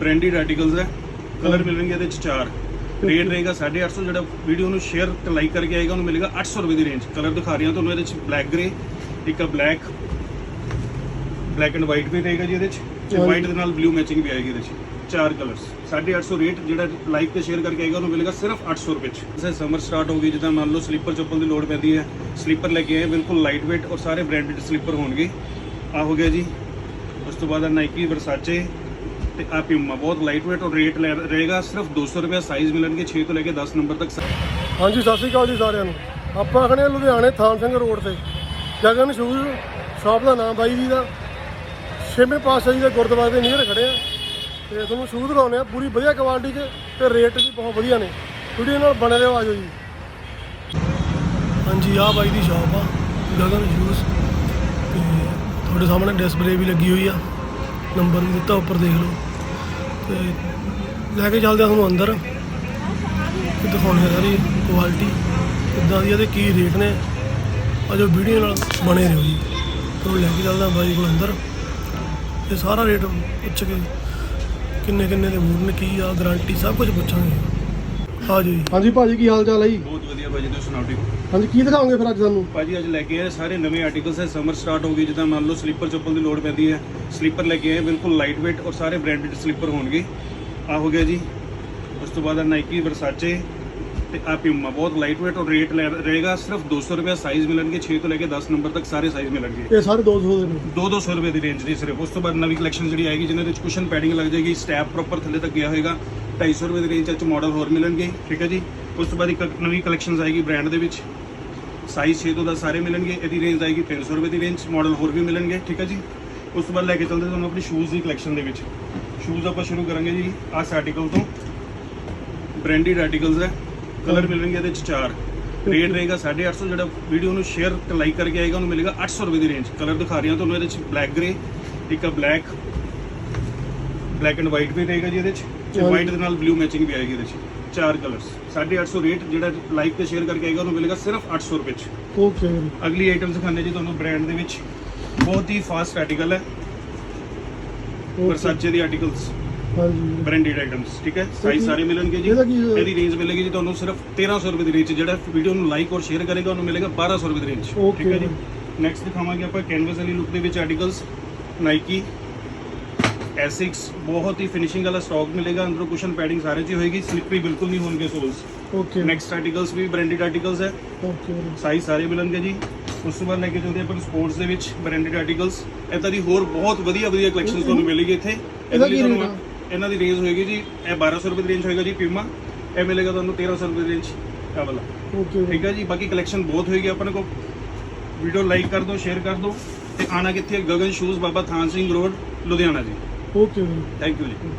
Branded articles ਹੈ colour ਮਿਲਣਗੇ ਇਹਦੇ ਚ ਚਾਰ। ਰੇਟ ਰਹੇਗਾ 850 ਜਿਹੜਾ ਵੀਡੀਓ ਨੂੰ ਸ਼ੇਅਰ ਤੇ ਲਾਈਕ ਕਰਕੇ ਆਏਗਾ ਉਹਨੂੰ ਮਿਲੇਗਾ 800 ਰੁਪਏ ਦੀ ਰੇਂਜ ਕਲਰ ਦਿਖਾ ਰਿਹਾ ਤੁਹਾਨੂੰ ਇਹਦੇ ਚ ਬਲੈਕ ਗ੍ਰੇ ਇੱਕ ਆ ਬਲੈਕ ਬਲੈਕ ਐਂਡ ਵਾਈਟ ਵੀ ਰਹੇਗਾ ਜੀ ਇਹਦੇ ਚ ਤੇ। ਵਾਈਟ ਦੇ ਨਾਲ ਬਲੂ ਮੈਚਿੰਗ ਵੀ ਆਏਗੀ ਇਹਦੇ ਚ ਚਾਰ ਕਲਰਸ 850 ਰੇਟ ਜਿਹੜਾ ਲਾਈਕ ਤੇ ਸ਼ੇਅਰ ਕਰਕੇ ਆਏਗਾ ਉਹਨੂੰ ਮਿਲੇਗਾ ਸਿਰਫ 800 ਰੁਪਏ ਚ। ਜਿਵੇਂ ਸਮਰ ਸਟਾਰਟ ਹੋ ਗਈ ਜਿੱਦਾਂ ਮੰਨ ਲਓ ਸਲੀਪਰ ਚੱਪਲ ਦੀ ਲੋੜ ਪੈਂਦੀ ਹੈ ਸਲੀਪਰ ਲੈ ਕੇ ਆਏ ਬਿਲਕੁਲ ਲਾਈਟ weight ਔਰ ਸਾਰੇ ਬ੍ਰਾਂਡਡ ਸਲੀਪਰ ਹੋਣਗੇ। ਆ ਹੋ ਗਿਆ ਜੀ। ਉਸ ਤੋਂ ਬਾਅਦ ਨਾਈਕੀ ਵਰਸਾਚੇ ਤੇ ਆ ਪਿਊਮਾ ਬਹੁਤ ਲਾਈਟ weight ਔਰ ਰੇਟ ਰਹੇਗਾ। ਸਿਰਫ 200 ਰੁਪਏ ਸਾਈਜ਼ ਮਿਲਣਗੇ 6 ਤੋਂ ਲੈ ਕੇ 10 ਨੰਬਰ ਤੱਕ। ਹਾਂਜੀ, ਸਤਿ ਸ਼੍ਰੀ ਅਕਾਲ ਜੀ ਸਾਰਿਆਂ ਨੂੰ। ਆਪਾਂ ਖੜੇ ਹਾਂ ਲੁਧਿਆਣੇ ਥਾਨ ਸਿੰਘ ਰੋਡ ਤੇ। ਜਗਨ ਸ਼ੂਜ਼ ਸ਼ਾਪ ਦਾ ਨਾਮ ਬਾਈ ਜੀ ਦਾ। ਛੇਵੇਂ ਪਾਤਸ਼ਾਹ ਜੀ ਦੇ ਗੁਰਦੁਆਰੇ ਦੇ ਨੀਅਰ ਖੜੇ ਆ। ਤੇ ਤੁਹਾਨੂੰ ਸ਼ੂਜ਼ ਦਿਖਾਉਂਦੇ ਆ। ਪੂਰੀ ਵਧੀਆ ਕੁਆਲਿਟੀ 'ਚ ਤੇ ਰੇਟ ਵੀ ਬਹੁਤ ਵਧੀਆ ਨੇ। ਵੀਡੀਓ ਨਾਲ ਬਣੇ ਰਹੋ, ਆਜੋ ਜੀ। ਹਾਂਜੀ ਆ ਬਾਈ ਦੀ ਸ਼ਾਪ ਆ। ਗਗਨ ਸ਼ੂਜ਼। ਤੇ ਤੁਹਾਡੇ ਸਾਹਮਣੇ ਡਿਸਪਲੇ ਵੀ ਲੱਗੀ ਹੋਈ ਆ। ਨੰਬਰ ਵੀ ਦਿੱਤਾ, ਉੱਪਰ ਦੇਖ ਲਓ। ਤੇ ਲੈ ਕੇ ਚੱਲਦੇ ਆ ਤੁਹਾਨੂੰ ਅੰਦਰ। ਤੇ ਦਿਖਾਉਣੀ ਸਾਰੀ ਕੁਆਲਿਟੀ ਕਿੱਦਾਂ ਦੀ ਆ ਤੇ ਕੀ ਰੇਟ ਨੇ। ਆ ਜੋ ਵੀਡੀਓ ਨਾਲ ਬਣੇ ਰਹੋ ਜੀ। ਤੁਹਾਨੂੰ ਲੈ ਕੇ ਚੱਲਦਾ ਬਾਈ ਕੋਲ ਅੰਦਰ। ਤੇ ਸਾਰਾ ਰੇਟ ਪੁੱਛ ਕੇ ਕਿੰਨੇ ਕਿੰਨੇ ਦੇ ਬੂਟ ਨੇ, ਕੀ ਆ ਗਾਰੰਟੀ ਸਭ ਕੁਝ ਪੁੱਛਾਂਗੇ। ਆ ਜੀ। ਹਾਂਜੀ ਭਾਜੀ, ਕੀ ਹਾਲ ਚਾਲ ਹੈ ਜੀ? ਵਧੀਆ ਭਾਜੀ ਤੁਸੀਂ ਸੁਣਾਓ ਠੀਕ? ਹਾਂਜੀ ਕੀ ਦਿਖਾਓਗੇ ਫਿਰ ਅੱਜ ਸਾਨੂੰ? ਭਾਜੀ ਅੱਜ ਲੈ ਕੇ ਆਏ ਸਾਰੇ ਨਵੇਂ ਆਰਟੀਕਲਸ ਹੈ ਸਮਰ ਸਟਾਰਟ ਹੋ ਗਈ ਜਿੱਦਾਂ ਮੰਨ ਲਓ ਸਲੀਪਰ ਚੱਪਲ ਦੀ ਲੋੜ ਪੈਂਦੀ ਹੈ ਸਲੀਪਰ ਲੈ ਕੇ ਆਏ ਬਿਲਕੁਲ ਲਾਈਟ weight ਔਰ ਸਾਰੇ ਬ੍ਰਾਂਡਡ ਸਲੀਪਰ ਹੋਣਗੇ। ਆ ਹੋ ਗਿਆ ਜੀ ਉਸ ਤੋਂ ਬਾਅਦ ਨਾਈਕੀ ਵਰਸਾਚੇ ਤੇ ਆ ਪਿਊਮਾ ਬਹੁਤ ਲਾਈਟ weight ਔਰ ਰੇਟ ਰਹੇਗਾ ਸਿਰਫ 200 ਰੁਪਏ ਸਾਈਜ਼ ਮਿਲਣਗੇ 6 ਤੋਂ ਲੈ ਕੇ 10 ਨੰਬਰ ਤੱਕ ਸਾਰੇ ਸਾਈਜ਼ ਮਿਲਣਗੇ। ਇਹ ਸਾਰੇ 200 ਦੇ ਨੇ। 2-200 ਰੁਪਏ ਦੀ ਰੇਂਜ ਦੀ ਸਿਰਫ ਉਸ ਤੋਂ ਬਾਅਦ ਨਵੀਂ ਕਲੈਕਸ਼ਨ ਜਿਹੜੀ ਆਏਗੀ ਜਿਹਦੇ ਵਿੱਚ ਕੁਸ਼ਨ ਪੈਡਿੰਗ ਲੱਗ ਜਾਏਗੀ ਸਟੈਪ ਪ੍ਰੋਪਰ ਥੱਲੇ ਤੱਕ ਗਿਆ ਹੋਏਗਾ 250 ਰੁਪਏ ਦੀ ਰੇਂਜ ਵਿੱਚ ਮਾਡਲ ਹੋਰ ਮਿਲਣਗੇ ਠੀਕ ਹੈ ਜੀ? ਉਸ ਤੋਂ ਬਾਅਦ ਇੱਕ ਨਵੀਂ ਕਲੈਕਸ਼ਨ ਆਏਗੀ ਬ੍ਰਾਂਡ ਦੇ ਵਿੱਚ। ਸਾਈਜ਼ 6 ਤੋਂ 10 ਸਾਰੇ ਮਿਲਣਗੇ ਇਹਦੀ ਰੇਂਜ ਆਏਗੀ 300 ਰੁਪਏ ਦੀ ਰੇਂਜ ਮਾਡਲ ਹੋਰ ਵੀ ਮਿਲਣਗੇ ਠੀਕ ਹੈ ਜੀ? ਉਸ ਤੋਂ ਬਾਅਦ ਲੈ ਕੇ ਚੱਲਦੇ ਤੁਹਾਨੂੰ ਆਪਣੀ ਸ਼ੂਜ਼ ਦੀ ਕਲੈਕਸ਼ਨ ਦੇ ਵਿੱਚ। ਸ਼ੂਜ਼ ਆਪਾਂ ਸ਼ੁਰੂ ਕਰਾਂਗੇ ਜੀ ਆਹ ਆਰਟੀਕਲ ਤੋਂ। ਬ੍ਰਾਂਡਡ ਆਰਟੀਕਲਸ ਹੈ ਕਲਰ ਮਿਲਣਗੇ ਇਹਦੇ ਚ ਚਾਰ। ਰੇਟ ਰਹੇਗਾ 850 ਜਿਹੜਾ ਵੀਡੀਓ ਨੂੰ ਸ਼ੇਅਰ ਤੇ ਲਾਈਕ ਕਰਕੇ ਆਏਗਾ ਉਹਨੂੰ ਮਿਲੇਗਾ 800 ਰੁਪਏ ਦੀ ਰੇਂਜ ਕਲਰ ਦਿਖਾ ਰਿਹਾ ਤੁਹਾਨੂੰ ਇਹਦੇ ਚ ਬਲੈਕ ਗ੍ਰੇ ਇੱਕ ਆ ਬਲੈਕ ਬਲੈਕ ਐਂਡ ਵਾਈਟ ਵੀ ਰਹੇਗਾ ਜੀ ਇਹਦੇ ਚ ਤੇ। ਵਾਈਟ ਦੇ ਨਾਲ ਬਲੂ ਮੈਚਿੰਗ ਵੀ ਆਏਗੀ ਇਹਦੇ ਚ ਚਾਰ ਕਲਰਸ 850 ਰੇਟ ਜਿਹੜਾ ਲਾਈਕ ਤੇ ਸ਼ੇਅਰ ਕਰਕੇ ਆਏਗਾ ਉਹਨੂੰ ਮਿਲੇਗਾ ਸਿਰਫ 800 ਰੁਪਏ ਚ। ਓਕੇ ਅਗਲੀ ਆਈਟਮ ਦਿਖਾਉਂਦੇ ਜੀ ਤੁਹਾਨੂੰ ਬ੍ਰਾਂਡ ਦੇ ਵਿੱਚ। ਬਹੁਤ ਹੀ ਫਾਸਟ ਆਰਟੀਕਲ ਹੈ। ਵਰਸਾਚੇ ਦੀ ਆਰਟੀਕਲਸ ਹਾਂਜੀ। ਬ੍ਰਾਂਡਡ ਆਈਟਮਸ ਠੀਕ ਹੈ? ਸਾਈਜ਼ ਸਾਰੇ ਮਿਲਣਗੇ ਜੀ। ਇਹਦਾ ਕੀ ਹੈ? ਇਹਦੀ ਰੇਂਜ ਮਿਲੇਗੀ ਜੀ ਤੁਹਾਨੂੰ ਸਿਰਫ 1300 ਰੁਪਏ ਦੀ ਰੇਂਜ ਜਿਹੜਾ ਵੀਡੀਓ ਨੂੰ ਲਾਈਕ ਔਰ ਸ਼ੇਅਰ ਕਰੇਗਾ ਉਹਨੂੰ ਮਿਲੇਗਾ 1200 ਰੁਪਏ ਦੀ ਰੇਂਜ Okay. ਠੀਕ ਹੈ ਜੀ? ਨੈਕਸਟ ਦਿਖਾਵਾਂਗੇ ਆਪਾਂ ਕੈਨਵਸ ਵਾਲੀ ਲੁੱਕ ਦੇ ਵਿੱਚ ਆਰਟੀਕਲਸ ਨਾਈਕੀ ਐਸਿਕਸ ਬਹੁਤ ਹੀ ਫਿਨਿਸ਼ਿੰਗ ਵਾਲਾ ਸਟਾਕ ਮਿਲੇਗਾ ਅੰਦਰੋਂ ਕੁਸ਼ਨ ਪੈਡਿੰਗ ਸਾਰੇ ਚ ਹੋਏਗੀ ਸਲਿਪਰੀ ਬਿਲਕੁਲ ਨਹੀਂ ਹੋਣਗੇ ਸੋਲਸ ਓਕੇ ਨੈਕਸਟ ਆਰਟੀਕਲਸ ਵੀ ਬ੍ਰਾਂਡਡ ਆਰਟੀਕਲਸ ਹੈ। ਓਕੇ ਸਾਈਜ਼ ਸਾਰੇ ਮਿਲਣਗੇ ਜੀ। ਉਸ ਤੋਂ ਬਾਅਦ ਲੈ ਕੇ ਚੱਲਦੇ ਆਪਾਂ ਸਪੋਰਟਸ ਦੇ ਵਿੱਚ ਬ੍ਰਾਂਡਡ ਆਰਟੀਕਲਸ ਇਦਾਂ ਦੀ ਹੋਰ ਬਹੁਤ ਵਧੀਆ ਵਧੀਆ ਕਲੈਕਸ਼ਨਸ ਤੁਹਾਨੂੰ ਮਿਲੇਗੀ ਇੱਥੇ। ਇਹਦਾ ਕੀ ਆ? ਇਹਨਾਂ ਦੀ ਰੇਂਜ ਹੋਏਗੀ ਜੀ। ਇਹ 1200 ਰੁਪਏ ਦੀ ਰੇਂਜ ਹੋਏਗਾ ਜੀ ਪਿਊਮਾ ਇਹ ਮਿਲੇਗਾ ਤੁਹਾਨੂੰ 1300 ਰੁਪਏ ਦੀ ਰੇਂਜ ਇਹ ਵਾਲਾ। ਓਕੇ ਠੀਕ ਹੈ ਜੀ? ਬਾਕੀ ਕਲੈਕਸ਼ਨ ਬਹੁਤ ਹੋਏਗੀ ਆਪਣੇ ਕੋਲ। ਵੀਡੀਓ ਲਾਈਕ ਕਰ ਦਿਓ ਸ਼ੇਅਰ ਕਰ ਦਿਓ। ਤੇ ਆਣਾ ਕਿੱਥੇ? ਗਗਨ ਸ਼ੂਜ਼ ਬਾਬਾ ਥਾਨ ਸਿੰਘ ਰੋਡ ਲੁਧਿਆਣਾ ਜੀ। ਓਕੇ ਥੈਂਕ ਯੂ ਜੀ